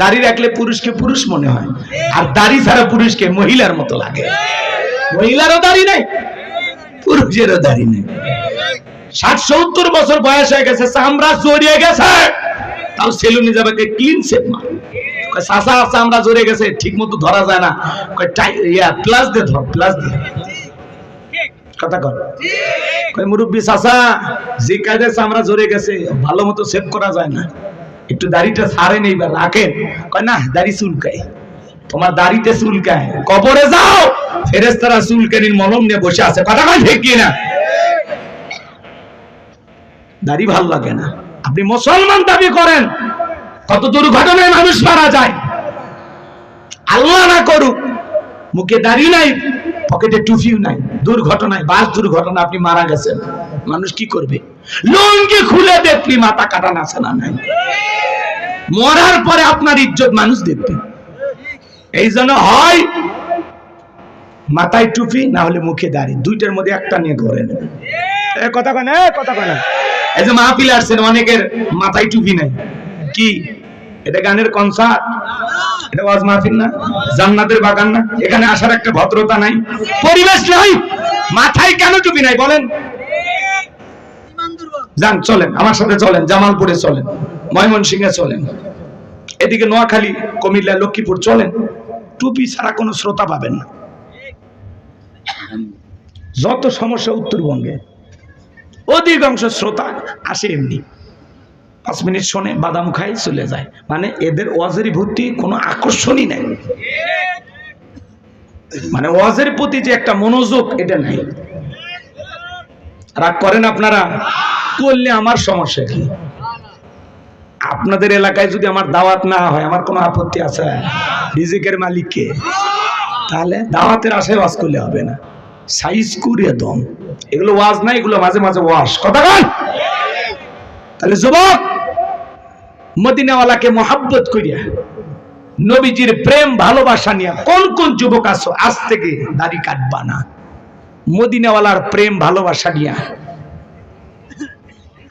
দাড়ি রাখলে পুরুষকে পুরুষ মনে হয়, আর দাড়ি ছাড়া পুরুষকে মহিলার মতো লাগে। মহিলারও দাড়ি নাই, পুরুষেরও দাড়ি নেই। ষাট সত্তর বছর বয়স হয়ে গেছে, চামড়া জড়িয়ে গেছে। তাও সেলুনে যাবে ক্লিন সেপ মা সাসা চামড়া জড়িয়ে গেছে ঠিক মতো ধরা যায় না। ইয়া প্লাস দিয়ে ধর প্লাস দিয়ে। কথা কর মুরব্বী চাচা, যে কায়দায় চামড়া জড়ে গেছে, ভালো মতো সেভ করা যায় না। একটু দাড়িটা ছাড়েন এইবার রাখেন কয়, না, দাড়ি চুলকায়। তোমার দাড়িতে চুলকায়। কবরে যাও। ফেরেস্তারা চুলকানির মলম নিয়ে বসে আছে। কথা কয় ঠিক কি না দাড়ি ভালো লাগে না। আপনি মুসলমান দাবি করেন, কত দুর্ঘটনায় মানুষ মারা যায়। আল্লাহ না করুক, মুখে দাড়ি নাই, পকেটে টুফিও নাই। দুর্ঘটনায়, বাস দুর্ঘটনা আপনি মারা গেছেন। মানুষ কি করবে? লুঙ্গি খুলে দেখলি মাথা কাটা আছে না নাই। মরার পরে আপনার ইজ্জত মানুষ দেখবে। এই জন্য হয় মাথায় টুপি না হলে মুখে দাড়ি। দুইটার মধ্যে একটা নিয়ে ঘরে নেবেন এ কথা কয় কথা কয় এই যে মাহফিল আসছেন অনেকের মাথায় টুপি নাই। কি? এটা গানের কনসার্ট এটা ওয়াজ মাহফিল না? জান্নাতের বাগান না? এখানে আসার একটা ভদ্রতা নাই। পরিবেশ নাই। মাথায় কেন টুপি নাই বলেন? যান চলেন আমার সাথে চলেন জামালপুরে চলেন। ময়মনসিংহে চলেন। এদিকে নোয়াখালী, কুমিল্লা, লক্ষ্মীপুর চলেন। টুপি ছাড়া কোনো শ্রোতা পাবেন না। যত সমস্যা উত্তরবঙ্গে, অধিকাংশ শ্রোতা আসে এমনি। পাঁচ মিনিট শোনে, বাদাম খাই চলে যায়। মানে এদের ওয়াজের ভর্তি, কোনো আকর্ষণই নাই। মানে ওয়াজের প্রতি যে একটা মনোযোগ, এটা নাই। রাগ করেন আপনারা? করলে আমার সমস্যা কি? আপনাদের এলাকায় যদি আমার দাওয়াত না হয়, আমার কোনো আপত্তি আছে? রিজিকের মালিককে? তাহলে দাওয়াতের আশায় ওয়াজ করলে হবে না। সাইজ কুড়িয়ে দম। এগুলো ওয়াজ না, এগুলো মাঝে মাঝে ওয়াশ কথা কন! তাহলে যুবক, মদিনাওয়ালাকে মোহাব্বত করিয়া, নবীজির প্রেম, ভালোবাসা নিয়ে কোন কোন যুবক আছো, আজ থেকে দাড়ি কাটবা না। মদিনাওয়ালার প্রেম, ভালোবাসা নিয়া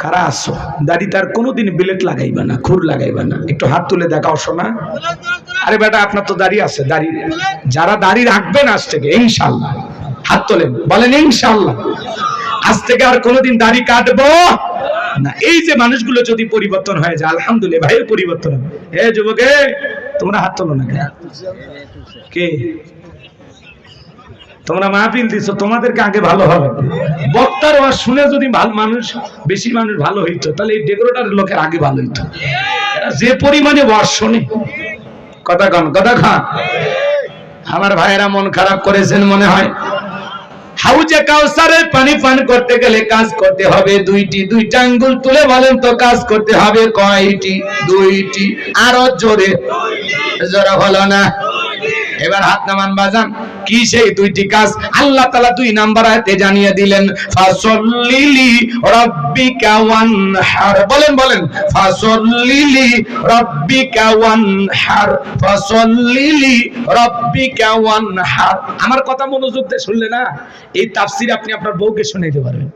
কারা আসো দাড়ি তার কোনোদিন বিলেট লাগাইবা না খুর লাগাইবা না। একটু হাত তুলে দেখাও শোনা আরে বেটা, আপনার তো দাড়ি আছে, দাড়ি যারা দাড়ি রাখবেন আজ থেকে ইনশাল্লাহ হাত তোলেন, বলেন ইনশাল্লাহ আজ থেকে আর কোনোদিন দাড়ি কাটবো না। এই যে মানুষগুলো যদি পরিবর্তন হয়ে যায়, আলহামদুলিল্লাহ, ভাইয়ের পরিবর্তন হবে। হে যুবকে, তোমরা হাত তোলো না কে? তোমরা মাহফিল দিছো, তোমাদেরকে আগে ভালো হবে। বক্তার ওয়াজ শুনে যদি ভালো মানুষ, বেশি মানুষ ভালো হইতো, তাহলে এই ডেকোরেটার লোকের আগে ভালো হইতো। যে পরিমাণে ওয়াজ শোনে। কথা খান কথা খান আমার ভাইয়েরা মন খারাপ করেছেন মনে হয়। হাউজে কাউসারের পানি পান করতে গেলে কাজ করতে হবে দুইটি। দুইটা আঙ্গুল তুলে বলেন তো কাজ করতে হবে কয়টি? দুইটি। আরও জোরে। জোরে হলো না। এবার হাত নামান বাজান, কি সেই দুইটি কাজ? আল্লাহ তাআলা দুই নাম্বার আয়াতে জানিয়ে দিলেন, ফাসল্লিলি রাব্বিকা ওয়ানহার। বলেন বলেন, ফাসল্লিলি রাব্বিকা ওয়ানহার। ফাসল্লিলি রাব্বিকা ওয়ানহার। আমার কথা মনোযোগ দিয়ে শুনলে না? এই তাফসীর আপনি আপনার বউকে শুনাইতে পারবেন।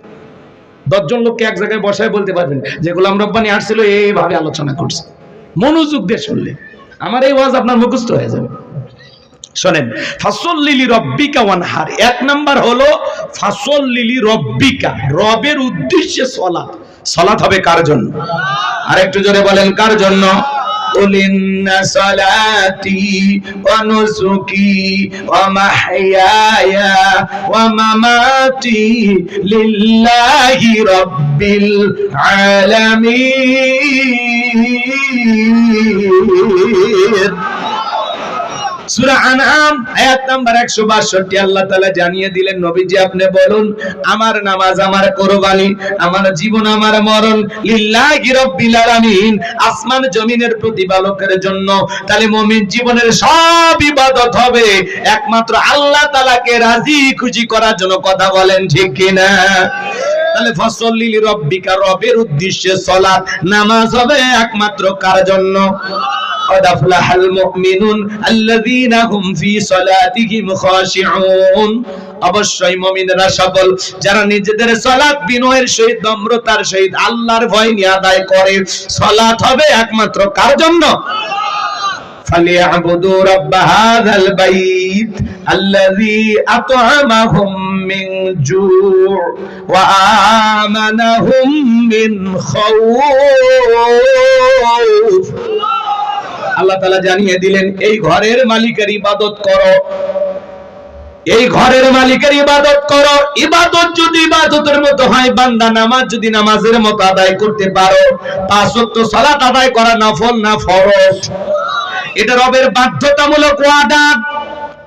দশজন লোককে এক জায়গায় বসায় বলতে পারবেন যে, গোলাম রব্বানি আসছিল, এইভাবে আলোচনা করছে। মনোযোগ দিয়ে শুনলে। আমার এই ওয়াজ আপনার মুখস্থ হয়ে যাবে। শোনেন ফাসল লিলি রব্বিকা ওয়ানহার এক নাম্বার হলো ফাসল লিলি রব্বিকা রবের উদ্দেশ্যে সলাৎ সলাৎ হবে কার জন্য আর একটু জোরে বলেন কার জন্য قل إن صلاتي ونسكي ومحياي ومماتي لله رب العالمين সূরা আনআম, আয়াত নাম্বার 162 আল্লাহ তাআলা জানিয়ে দিলেন, নবীজি আপনি বলুন, আমার নামাজ আমার কুরবানি, আমার জীবন আমার মরণ, লিল্লাহি রাব্বিল আলামিন, আসমান জমিনের প্রতিপালকের জন্য, তাহলে জীবনের সব ইবাদত হবে। একমাত্র আল্লাহ তাআলাকে রাজি খুশি করার জন্য কথা বলেন, ঠিক কিনা? তাহলে ফসল্লি রব্বিকা, রবের উদ্দেশ্যে সালাত নামাজ হবে একমাত্র কার জন্য? قد أفلح المؤمنون الذين هم في صلاتهم خاشعون অবশ্যই মুমিনরা সফল যারা নিজেদের সালাত বিনয়ের সহিত নম্রতার সহিত আল্লাহর ভয় নিয়ে আদায় করে সালাত হবে একমাত্র কার জন্য فليعبدوا رب هذا البيت الذي أطعمهم من جوع وآمنهم من خوف আল্লাহ তালা জানিয়ে দিলেন, এই ঘরের মালিকের ইবাদত করো। এই ঘরের মালিকের ইবাদত করো। ইবাদত যদি ইবাদতের মতো হয়, বান্দা নামাজ যদি নামাজের মতো আদায় করতে পারো, পাঁচ ওয়াক্ত সালাত আদায় করা নফল না ফরজ? এটা রবের বাধ্যতামূলক ওয়াদা।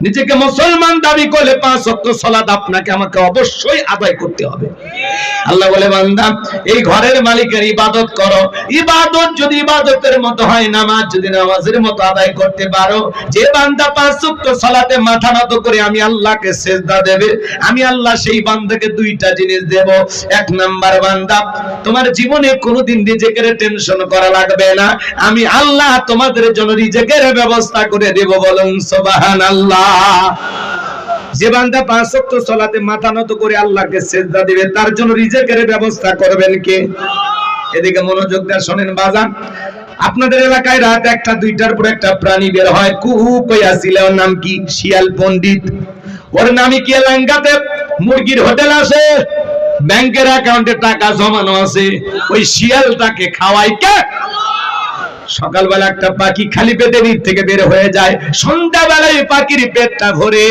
নিজেকে মুসলমান দাবি করলে পাঁচ ওয়াক্ত সালাত আপনাকে, আমাকে অবশ্যই আদায় করতে হবে। আল্লাহ বলে, বান্দা, এই ঘরের মালিকের ইবাদত করো। ইবাদত যদি ইবাদতের মতো হয়, নামাজ যদি নামাজের মতো আদায় করতে পারো, যে বান্দা পাঁচ ওয়াক্ত সালাতে মাথা নত করে আমি আল্লাহকে সেজদা দেবে, আমি আল্লাহ সেই বান্দাকে দুইটা জিনিস দেব। এক নাম্বার বান্দা, তোমার জীবনে কোনোদিন রিজেকের টেনশন করা লাগবে না। আমি আল্লাহ তোমাদের জন্য রিজেকের ব্যবস্থা করে দেব বলুন, সুবহানাল্লাহ। যে বান্দা পাঁচ ওয়াক্ত সালাতে মাথা নত করে আল্লাহকে সেজদা দিবে, তার জন্য রিজেকের ব্যবস্থা করবেন কে? এদিকে মনোযোগ দিয়ে শোনেন বাজান। আপনাদের এলাকায় রাত একটা, দুইটার পর একটা প্রাণী বের হয়। কুহু কইয়া ছিল ওর নাম কি? শিয়াল পণ্ডিত। ওর নামই কি এলাকাতে মুরগির হোটেল আছে। ব্যাংকের অ্যাকাউন্টে টাকা জমানো আছে। ওই শিয়ালটাকে খাওয়াই কে? সকালবেলা একটা পাখি খালি পেটে ভিড় থেকে বের হয়ে যায়। সন্ধ্যাবেলায় পাখির পেটটা ভরে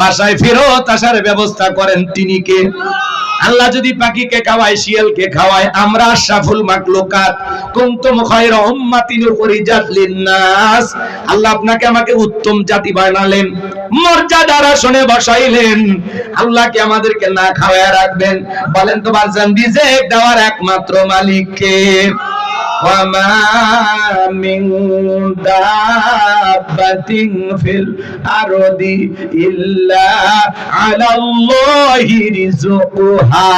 বাসায় ফেরত আসার ব্যবস্থা করেন তিনি কে? আল্লাহ যদি পাখিকে খাওয়ায়, শিয়ালকে খাওয়ায়, আমরা আশরাফুল মাকলুকাত কুনতুম খায়রা উম্মাতিন উখরিজাত লিন-নাস। আল্লাহ আপনাকে আমাকে উত্তম জাতি বানালেন, মর্যাদার আসনে বসাইলেন। আল্লাহকে আমাদেরকে না খাওয়ায় রাখবেন। বলেন তো বারজান রিজেক দেওয়ার একমাত্র মালিক কে وما من دابة في الأرض إلا على الله رزقها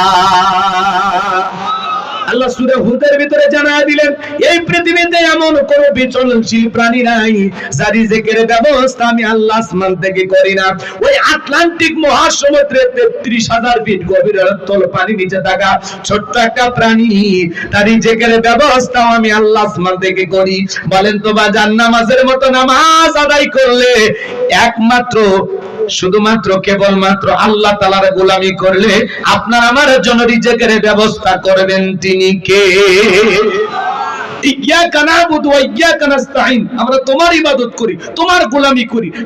আল্লাহ সূরা হুদের ভিতরে জানায় দিলেন, এই পৃথিবীতে এমন কোন বিচলনশীল প্রাণী নাই যার রিজিকের ব্যবস্থা আমি আল্লাহ আসমান থেকে করি না। ওই আটলান্টিক মহাসমুদ্রে তেত্রিশ হাজার ফিট গভীর তল পানি নিচে থাকা ছোট্ট একটা প্রাণী তার রিজিকের ব্যবস্থাও আমি আল্লাহ আসমান থেকে করি। বলেন তো বা জান নামাজের মতো নামাজ আদায় করলে একমাত্র শুধুমাত্র কেবলমাত্র আল্লাহ তালার গোলামি করলে আপনার আমার জন্য রিজেকের ব্যবস্থা করবেন তিনি কে?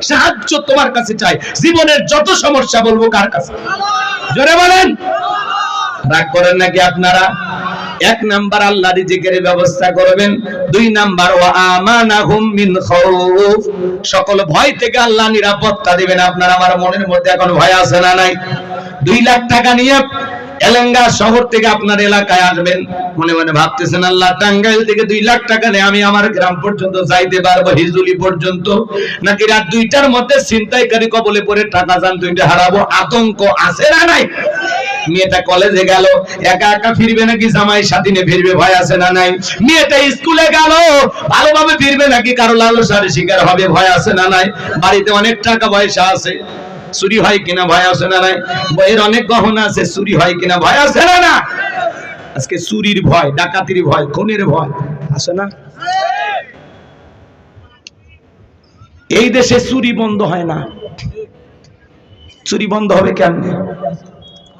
সাহায্য তোমার কাছে চাই। জীবনের যত সমস্যা বলব কার কাছে? জোরে বলেন। করেন নাকি আপনারা? এক নাম্বার আল্লাহ রিজিকের ব্যবস্থা করবেন, দুই নাম্বার, ওয়া আমানাহুম মিন খাউফ। সকল ভয় থেকে আল্লাহ নিরাপত্তা দিবেন। আপনার আমার মনের মধ্যে এখন ভয় আছে না নাই? দুই লাখ টাকা নিয়ে এলেঙ্গা শহর থেকে আপনার এলাকায় আসবেন। মনে মনে ভাবতেছেন, আল্লাহ টাঙ্গাইল থেকে দুই লাখ টাকা নিয়ে আমি আমার গ্রাম পর্যন্ত যাইতে পারব, হিজুলি পর্যন্ত? নাকি রাত দুইটার মধ্যে ছিনতাইকারী কবলে পরে টাকা যান দুইটা হারাবো? আতঙ্ক আছে না নাই? মেয়েটা কলেজে গেল, একা একা ফিরবে নাকি? জামাই সাথী ফিরবে, ভয় আছে না নাই? মেয়েটা স্কুলে গেল, ভালোভাবে ফিরবে নাকি? কারও লালসার শিকার হবে, ভয় আছে না নাই? বাড়িতে অনেক টাকা পয়সা আছে, চুরি হয় কিনা ভয় আছে না নাই? বইয়ের অনেক গহনা আছে, চুরি হয় কিনা ভয় আছে না না আজকে চুরির ভয়, ডাকাতির ভয়, খুনের ভয়, আছে না? এই দেশে চুরি বন্ধ হয় না। চুরি বন্ধ হবে কেমনে?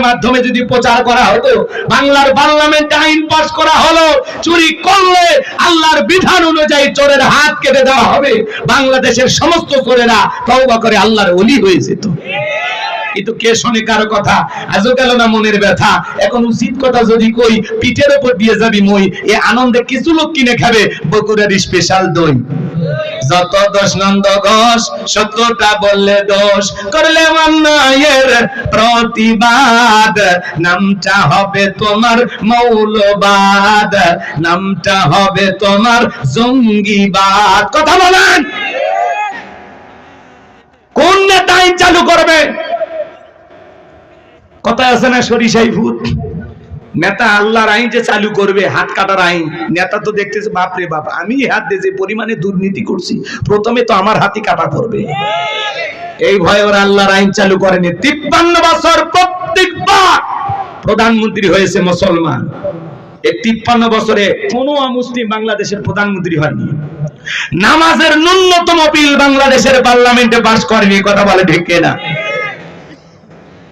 মাধ্যমে যদি প্রচার করা হতো, বাংলার পার্লামেন্টে আইন পাস করা হলো, চুরি করলে আল্লাহর বিধান অনুযায়ী চোরের হাত কেটে দেওয়া হবে। বাংলাদেশের সমস্ত চোরেরা তওবা করে আল্লাহর অলি হয়ে যেত। কিন্তু কে শোনে কারও কথা? আজও গেল না মনের ব্যথা। এখন উচিত কথা যদি কই, পিঠের উপর দিয়ে যাবি মই, এ আনন্দে কিছু লোক কিনে খাবে বকুড়ার স্পেশাল দই। যত দোষ নন্দ ঘোষ সত্যটা বললে দোষ, করলে অন্যায়ের প্রতিবাদ। নামটা হবে তোমার মৌলবাদ, নামটা হবে তোমার জঙ্গিবাদ। কথা বলেন! কোন নেতা চালু করবে? কথা আছে না সরিষাই ভূত? নেতা আল্লাহর আইন যে চালু করবে, হাত কাটার আইন। নেতা তো দেখতেছে বাপরে বাপ, আমি হাত দিয়ে যে পরিমাণে দুর্নীতি করছি, প্রথমে তো আমার হাতই কাটা পড়বে। এই ভয়ে ওরা আল্লাহর আইন চালু করেনি। তিপ্পান্ন বছর প্রত্যেকবার প্রধানমন্ত্রী হয়েছে মুসলমান। এই তিপ্পান্ন বছরে কোন মুসলিম বাংলাদেশের প্রধানমন্ত্রী হয়নি। নামাজের ন্যূনতম বিল বাংলাদেশের পার্লামেন্টে পাস করেনি কথা বলে ঠিক না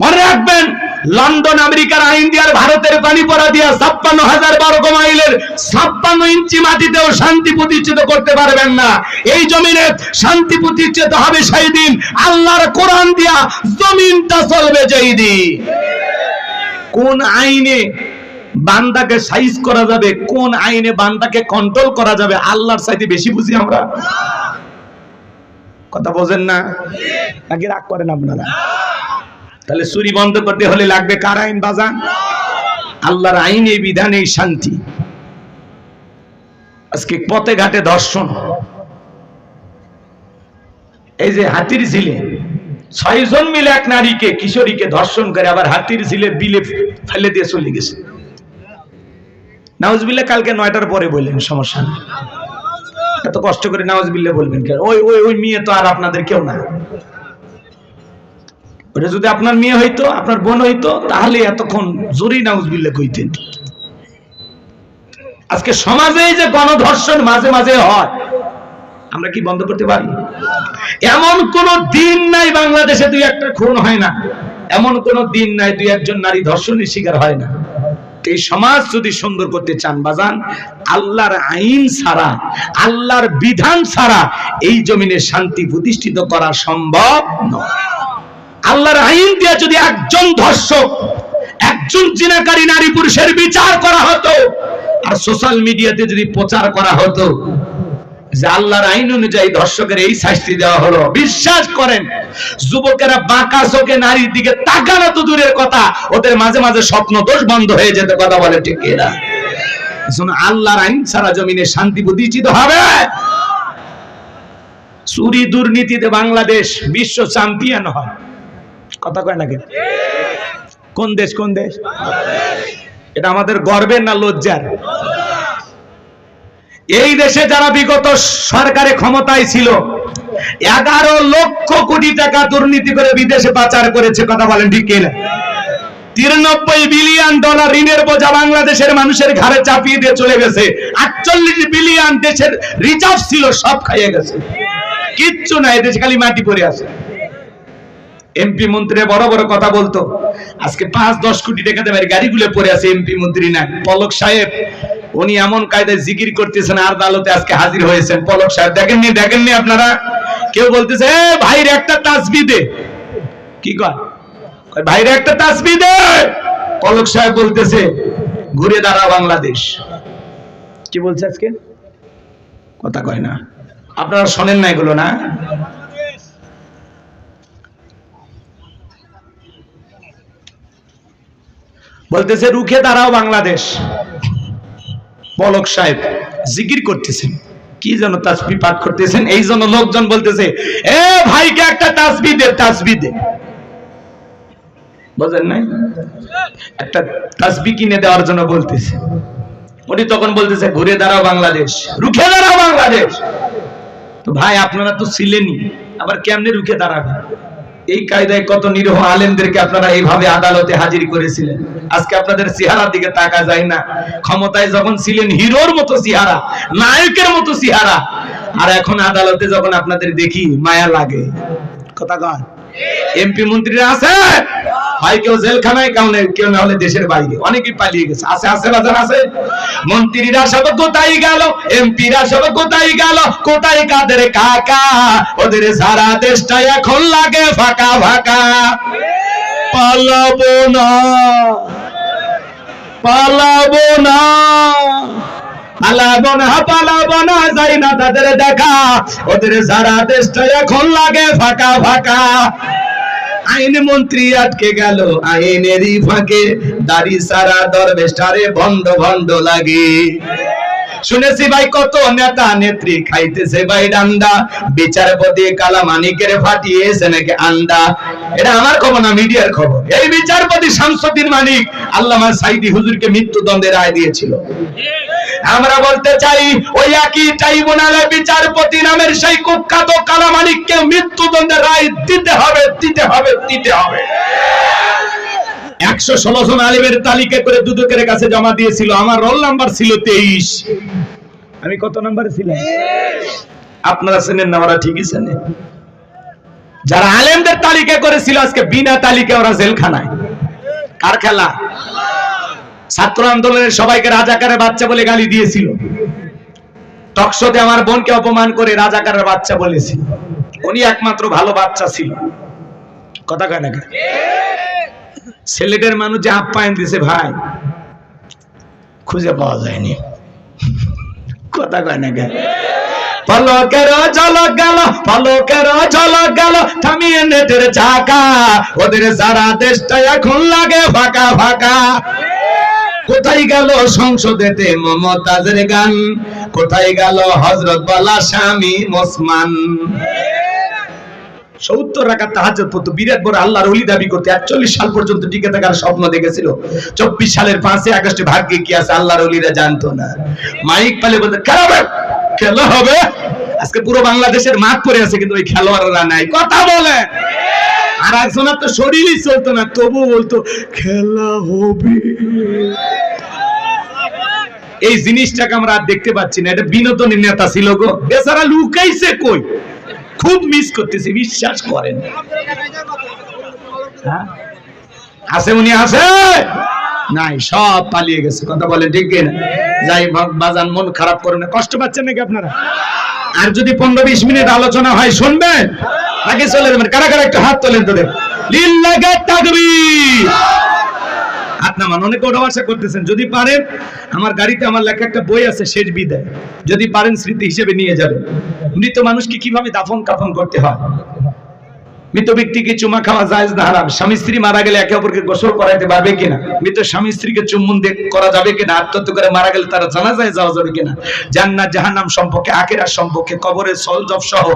মনে রাখবেন লন্ডন, আমেরিকার আইন দিয়ার ভারতের পানি পড়া দিয়া ছাপ্পান্ন হাজার বর্গ মাইলের ছাপ্পান্ন ইঞ্চি মাটিতেও শান্তি প্রতিষ্ঠিত করতে পারবেন না। এই জমিনে শান্তি প্রতিষ্ঠিত হবে সেই দিন। আল্লাহর কোরআন দিয়া জমিনটা চলবে যেই দিন। কোন আইনে বান্দাকে সাইজ করা যাবে, কোন আইনে বান্দাকে কন্ট্রোল করা যাবে, আল্লাহর চাইতে বেশি বুঝি আমরা? কথা বোঝেন না? নাকি রাগ করেন আপনারা। তাহলে চুরি বন্ধ করতে হলে লাগবে কার আইন, বাজান? আল্লাহর আইনে বিধানে শান্তি। আজকে পথে ঘাটে দর্শন এই যে হাতির ঝিলে ছয়জন মিলে এক নারীকে, কিশোরীকে ধর্ষণ করে আবার হাতির ঝিলে বিলে ফেলে দিয়ে চলে গেছে। নাউজবিল্লা কালকে নয়টার পরে বললেন, সমস্যা নেই। এত কষ্ট করে নাউজবিল্লা বলবেন ওই ওই ওই মেয়ে তো আর আপনাদের কেউ না। ওটা যদি আপনার মেয়ে হইতো, আপনার বোন হইতো, তাহলে এতক্ষণ জোরেই নাউজবিল্লা কইতেন। আজকে সমাজে যে গণধর্ষণ মাঝে মাঝে হয়, আমরা কি বন্ধ করতে পারি? এমন কোন দিন নাই বাংলাদেশে দুই একটা খুন হয় না। এমন কোন দিন নাই দুই একজন নারী ধর্ষণের শিকার হয় না। এই সমাজ যদি সুন্দর করতে চান, বাজান, আল্লাহর আইন ছাড়া, আল্লাহর বিধান ছাড়া এই জমিনে শান্তি প্রতিষ্ঠিত করা সম্ভব নয়। আল্লাহর আইন দিয়ে যদি একজন ধর্ষক, একজন জিনাকারী নারী পুরুষের বিচার করা হতো, আর সোশ্যাল মিডিয়াতে যদি প্রচার করা হতো, যে আল্লাহর আইন অনুযায়ী ধর্ষকের এই শাস্তি দেওয়া হলো, বিশ্বাস করেন, যুবকেরা বাঁকা চোখে নারীর দিকে তাকানো তো দূরের কথা, ওদের মাঝে মাঝে স্বপ্ন দোষ বন্ধ হয়ে যেতে কথা বলে ঠিক এরা আল্লাহর আইন ছাড়া জমিনে শান্তি প্রতিষ্ঠিত হবে? চুরি দুর্নীতিতে বাংলাদেশ বিশ্ব চ্যাম্পিয়ন হয়। কথা কয় নাকি কোন? দেশ কোন দেশ? এটা আমাদের গর্বের না লজ্জার? এই দেশে যারা বিগত সরকারে ক্ষমতায় ছিল, এগারো লক্ষ কোটি টাকা দুর্নীতি করে বিদেশে পাচার করেছে, কথা বলেন ঠিক কিনা? তিরানব্বই বিলিয়ন ডলার ঋণের বোঝা বাংলাদেশের মানুষের ঘাড়ে চাপিয়ে দিয়ে চলে গেছে। আটচল্লিশ বিলিয়ন দেশের রিজার্ভ ছিল, সব খাইয়ে গেছে। কিচ্ছু না দেশে খালি মাটি পড়ে আছে। এমপি মন্ত্রী বড় বড় কথা বলতো। আজকে পাঁচ দশ কোটি টাকা দেবে গাড়িগুলো পড়ে আছে এমপি মন্ত্রী না। পলক সাহেব উনি এমন কায়দায় জিকির করতেছেন আর আদালতে আজকে হাজির হয়েছেন। পলক সাহেব দেখেননি দেখেননি আপনারা? কেউ বলতেছে ভাইর একটা তাসবি দে। কি কয়, ভাইর একটা তাসবি দে। পলক সাহেব বলতেছে ঘুরে দাঁড়া বাংলাদেশ। কি বলছে আজকে? কথা কয় না। আপনারা শোনেন না এগুলো না? বলতেছে, রুখে দাঁড়াও বাংলাদেশ। পলক সাহেব জিকির করতেছেন। কি যেন তাসবি পাঠ করতেছেন, এই জন্য লোকজন বলতেছে, এ ভাইকে একটা তাসবি দে তাসবি দে। বুঝেন নাই? একটা তাসবি কিনে দেওয়ার জন্য বলতেছে। উনি তখন বলতেছে, ঘুরে দাঁড়াও বাংলাদেশ, রুখে দাঁড়াও বাংলাদেশ। তো ভাই, আপনারা তো ছিলেনই, আবার কেমনে রুখে দাঁড়াবেন? এই কায়দায় কত নিরহ আলেমদেরকে আপনারা এইভাবে আদালতে হাজির করেছিলেন? আজকে আপনাদের চেহারার দিকে তাকা যায় না। ক্ষমতায় যখন ছিলেন হিরোর মতো চেহারা, নায়কের মতো চেহারা, আর এখন আদালতে যখন আপনাদের দেখি, মায়া লাগে। কথা কন এমপি মন্ত্রীরা আছে? হয় কেউ জেলখানায়, কেউ কেউ না হলে দেশের বাইরে। অনেকেই পালিয়ে গেছে। আছে আছে, বাজার আছে। মন্ত্রীরা সব কোথায় গেল? এমপিরা সব কোথায় গেল? কোথায় কাদের কাকা? ওদের সারা দেশটা এখন লাগে ফাঁকা ফাঁকা। পালাবো না। পালাবো না। পালাবো না পালাবো না, যাই না তাদের দেখা। ওদের সারা দেশটা এখন লাগে ফাঁকা ফাঁকা। আইন মন্ত্রী আটকে গেল। আইনেরই ফাঁকে দাড়ি সারা ভণ্ড লাগে। শুনেছি ভাই কত নেতা নেত্রী খাইতেছে ভাই ডান্ডা। বিচারপতি কালা মানিকের ফাটিয়েছে নাকি আন্ডা। এটা আমার খবর না, মিডিয়ার খবর। এই বিচারপতি শামসুদ্দিন মানিক আল্লামা সাইদি হুজুরকে মৃত্যুদণ্ডের রায় দিয়েছিল। আমরা বলতে চাই ওই একই ট্রাইব্যুনালের বিচারপতি নামের সেই কুখ্যাত কালামানিককে মৃত্যুদণ্ডের রায় দিতে হবে দিতে হবে দিতে হবে। একশো ষোলো জন আলিমের তালিকা করে দুদকের কাছে জমা দিয়েছিল। আমার রোল নাম্বার ছিল তেইশ। আমি কত নাম্বারে ছিলাম? আপনারা চেনেন না ওরা ঠিকই চেনে। যারা আলেমদের তালিকা করেছিল আজকে বিনা তালিকা ওরা জেলখানায়। কার খেলা? ছাত্র আন্দোলনের সবাইকে রাজাকারের বাচ্চা বলে গালি দিয়েছিল। টকশোতে আমার বোনকে অপমান করে রাজাকারের বাচ্চা বলেছিল উনি একমাত্র ভালো বাচ্চা ছিল। কথা কয় না? ছেলেদের মানুষ যে আপ্যায়ন দিছে ভাই, খুঁজে পাওয়া যায়নি। কথা কয় না? পলকের ওদের সারা দেশটা এখন লাগে ফাঁকা ফাঁকা। কোথায় গেল সংসদেতে মমতাজের গান? কোথায় গেল হজরত বালা স্বামী মোসমান? সত্তর পড়তো, বিরাট বড় আল্লাহর দাবি করতে একচল্লিশ সাল পর্যন্ত টিকে থাকার স্বপ্ন দেখেছিল। চব্বিশ সালের পাঁচই আগস্টে ভাগ্যে কি আছে আল্লাহর অলিরা জানতো না। মাইক পালে বলতে, খেলা হবে খেলা হবে। আজকে পুরো বাংলাদেশের মাঠ পড়ে আছে, কিন্তু ওই খেলোয়াড়রা নাই। কথা বলে আর একজনের তো শরীরই চলতো না তবু বলতো, খেলা হবে। এই জিনিসটাকে আমরা আর দেখতে পাচ্ছি না, এটা বিনোদনের নেতা ছিল গো। বেচারা লুকাইছে কই? খুব মিস করতেছি, বিশ্বাস করেন। হ্যাঁ? আছে উনি আছে? নাই, সব পালিয়ে গেছে, কথা বলে ঠিক না যাই বাজান, মন খারাপ করে না, কষ্ট পাচ্ছেন নাকি আপনারা? আর যদি পনেরো বিশ মিনিট আলোচনা হয়, শুনবেন? নাকি চলে যাবেন, কারা কারা একটু হাত তোলেন তোদের। হাত নামান, অনেকে করতেছেন, যদি পারেন, আমার গাড়িতে আমার লেখা একটা বই আছে, শেষ বিদায়। যদি পারেন, স্মৃতি হিসেবে নিয়ে যাবেন। মৃত মানুষকে কীভাবে দাফন কাফন করতে হয়? মৃত ব্যক্তিকে চুমা খাওয়া জায়েজ না হারাম। স্বামী স্ত্রী মারা গেলে একে অপরকে গোসল করাইতে পারবে কিনা? মৃত স্বামী স্ত্রীকে চুম্বন দিয়ে করা যাবে কিনা? আত্মহত্যা করে মারা গেলে তারা জানা যায় যাওয়া যাবে কিনা? জান্নাত, জাহান্নাম সম্পর্কে, আখেরাত সম্পর্কে, কবরের সলজব সহ,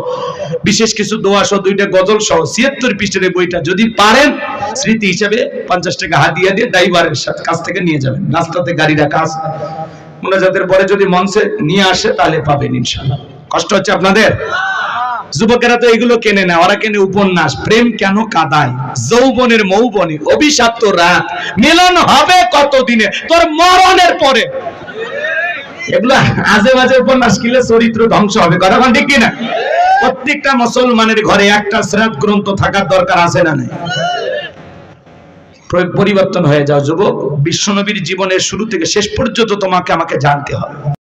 বিশেষ কিছু দোয়া সহ, দুইটা গজল সহ, ছিয়াত্তর পৃষ্ঠের বইটা যদি পারেন, স্মৃতি হিসেবে পঞ্চাশ টাকা হাতিয়া দিয়ে ড্রাইভারের সাথে কাছ থেকে নিয়ে যাবেন। রাস্তাতে গাড়ি রাখা আছে। মোনাজাতের পরে যদি মঞ্চে নিয়ে আসে, তাহলে পাবেন ইনশাআল্লাহ। কষ্ট হচ্ছে আপনাদের? যুবকেরা তো এগুলো কেনে না, ওরা কেনে উপন্যাস। প্রেম কেন কাদায়? যৌবনের মৌবনে, অভিশাপ্ত রাত। মিলন হবে কতদিনে? তোর মরণের পরে। এগুলো আজে বাজে উপন্যাস কিলে চরিত্র ধ্বংস হবে, কথা ঠিক কিনা? প্রত্যেকটা মুসলমানের ঘরে একটা শ্রাদ গ্রন্থ থাকার দরকার আছে না নাই? পরিবর্তন হয়ে যাও, যুবক। বিশ্বনবীর জীবনের শুরু থেকে শেষ পর্যন্ত তোমাকে আমাকে জানতে হবে।